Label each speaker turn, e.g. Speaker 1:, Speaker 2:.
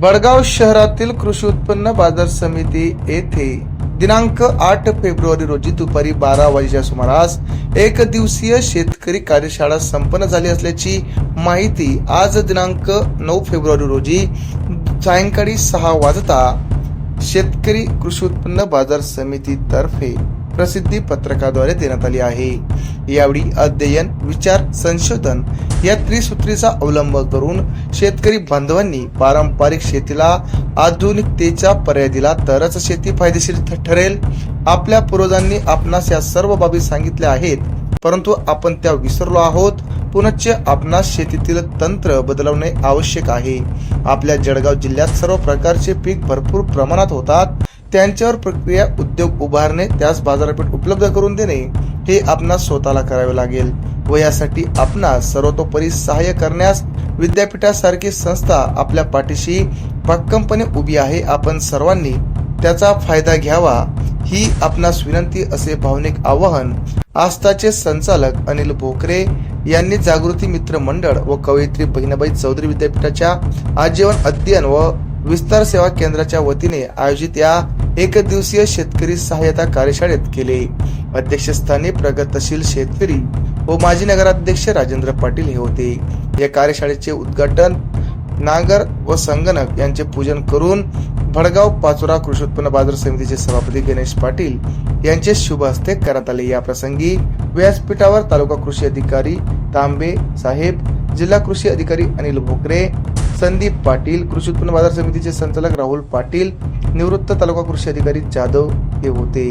Speaker 1: बडगाव शहरातील कृषी उत्पन्न बाजार समिती येथे दिनांक आठ फेब्रुवारी रोजी दुपारी बारा वाजेच्या सुमारास एक दिवसीय शेतकरी कार्यशाळा संपन्न झाली असल्याची माहिती आज दिनांक नऊ फेब्रुवारी रोजी सायंकाळी सहा वाजता शेतकरी कृषी उत्पन्न बाजार समितीतर्फे प्रसिद्धी पत्रकाद्वारे देण्यात आली आहे. यावेळी अध्ययन विचार संशोधन या त्रिसूत्रीचा अवलंब करून शेतकरी बांधवांनी पारंपरिक शेतीला आधुनिकतेचा पर्याय दिला तरच शेती फायदेशीर ठरेल. आपल्या पूर्वजांनी आपणास या सर्व बाबी सांगितल्या आहेत. परंतु आपण त्या विसरलो आहोत. पुनश्च आपणास शेतीतील तंत्र बदलवणे आवश्यक आहे. आपल्या जळगाव जिल्ह्यात सर्व प्रकारचे पीक भरपूर प्रमाणात होतात. त्यांच्यावर प्रक्रिया उद्योग उभारणे त्यास बाजारपेठ उपलब्ध करून देणे हे आपणास स्वतःला करावे लागेल. व यासाठी आपणास सर्वतोपरी सहाय्य करण्यास विद्यापीठासारखी संस्था आपल्या पाठीशी भक्कमपणे उभी आहे. आपण सर्वांनी त्याचा फायदा घ्यावा ही आपणास विनंती असे भावनिक आवाहन आस्थाचे संचालक अनिल भोकरे यांनी जागृती मित्र मंडळ व कवयित्री बहिणाबाई चौधरी विद्यापीठाच्या आजीवन अध्ययन व विस्तार सेवा केंद्राच्या वतीने आयोजित या एक दिवसीय शेतकरी सहायता कार्यशाळेत केले. अध्यक्षस्थानी प्रगतशील शेतकरी व माजी नगराध्यक्ष राजेंद्र पाटील हे होते. या कार्यशाळेचे उद्घाटन नागर व संगणक यांचे पूजन करून भडगाव पाचोरा कृषी उत्पन्न बाजार समितीचे सभापती गणेश पाटील यांचे शुभ हस्ते करण्यात आले. या प्रसंगी व्यासपीठावर तालुका कृषी अधिकारी तांबे साहेब जिल्हा कृषी अधिकारी अनिल भोकरे संदीप पाटील कृषी उत्पन्न बाजार समितीचे संचालक राहुल पाटील निवृत्त तालुका कृषी अधिकारी जाधव हे होते.